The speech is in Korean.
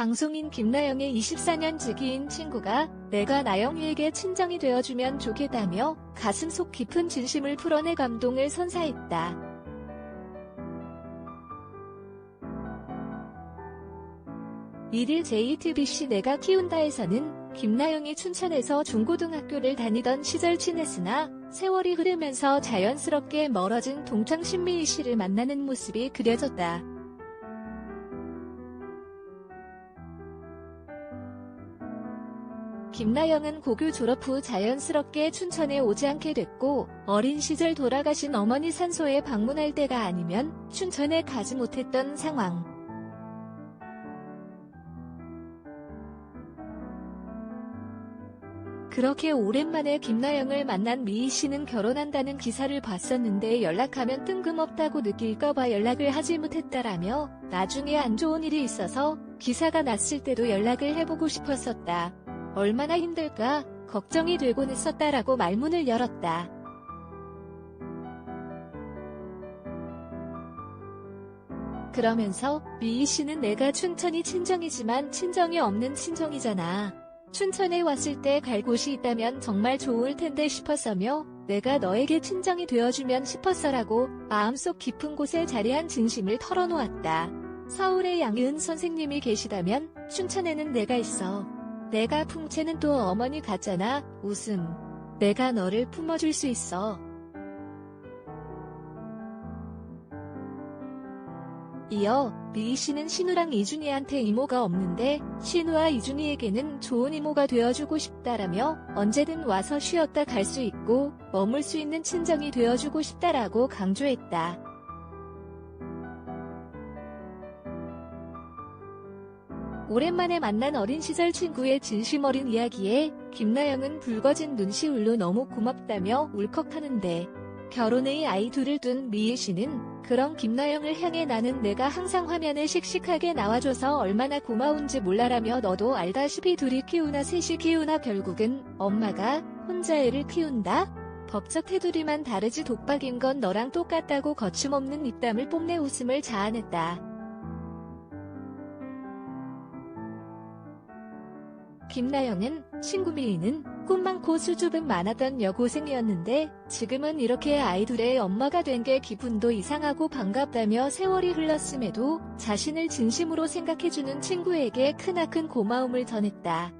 방송인 김나영의 24년 지기인 친구가 내가 나영이에게 친정이 되어주면 좋겠다며 가슴 속 깊은 진심을 풀어내 감동을 선사했다. 일일 JTBC 내가 키운다에서는 김나영이 춘천에서 중고등학교를 다니던 시절 친했으나 세월이 흐르면서 자연스럽게 멀어진 동창 신미희 씨를 만나는 모습이 그려졌다. 김나영은 고교 졸업 후 자연스럽게 춘천에 오지 않게 됐고 어린 시절 돌아가신 어머니 산소에 방문할 때가 아니면 춘천에 가지 못했던 상황. 그렇게 오랜만에 김나영을 만난 미희 씨는 결혼한다는 기사를 봤었는데 연락하면 뜬금없다고 느낄까봐 연락을 하지 못했다라며 나중에 안 좋은 일이 있어서 기사가 났을 때도 연락을 해보고 싶었었다. 얼마나 힘들까 걱정이 되곤 했었다라고 말문을 열었다. 그러면서 미희 씨는 내가 춘천이 친정이지만 친정이 없는 친정이잖아. 춘천에 왔을 때 갈 곳이 있다면 정말 좋을 텐데 싶었으며 내가 너에게 친정이 되어주면 싶었어라고 마음속 깊은 곳에 자리한 진심을 털어놓았다. 서울에 양은 선생님이 계시다면 춘천에는 내가 있어. 내가 풍채는 또 어머니 같잖아. 웃음. 내가 너를 품어줄 수 있어. 이어 미희 씨는 신우랑 이준이한테 이모가 없는데 신우와 이준이에게는 좋은 이모가 되어주고 싶다라며 언제든 와서 쉬었다 갈 수 있고 머물 수 있는 친정이 되어주고 싶다라고 강조했다. 오랜만에 만난 어린 시절 친구의 진심 어린 이야기에 김나영은 붉어진 눈시울로 너무 고맙다며 울컥하는데 결혼의 아이 둘을 둔 미희 씨는 그런 김나영을 향해 나는 내가 항상 화면에 씩씩하게 나와줘서 얼마나 고마운지 몰라라며 너도 알다시피 둘이 키우나 셋이 키우나 결국은 엄마가 혼자 애를 키운다? 법적 테두리만 다르지 독박인 건 너랑 똑같다고 거침없는 입담을 뽐내 웃음을 자아냈다. 김나영은 친구 미희는 꿈 많고 수줍음 많았던 여고생이었는데 지금은 이렇게 아이들의 엄마가 된 게 기분도 이상하고 반갑다며 세월이 흘렀음에도 자신을 진심으로 생각해주는 친구에게 크나큰 고마움을 전했다.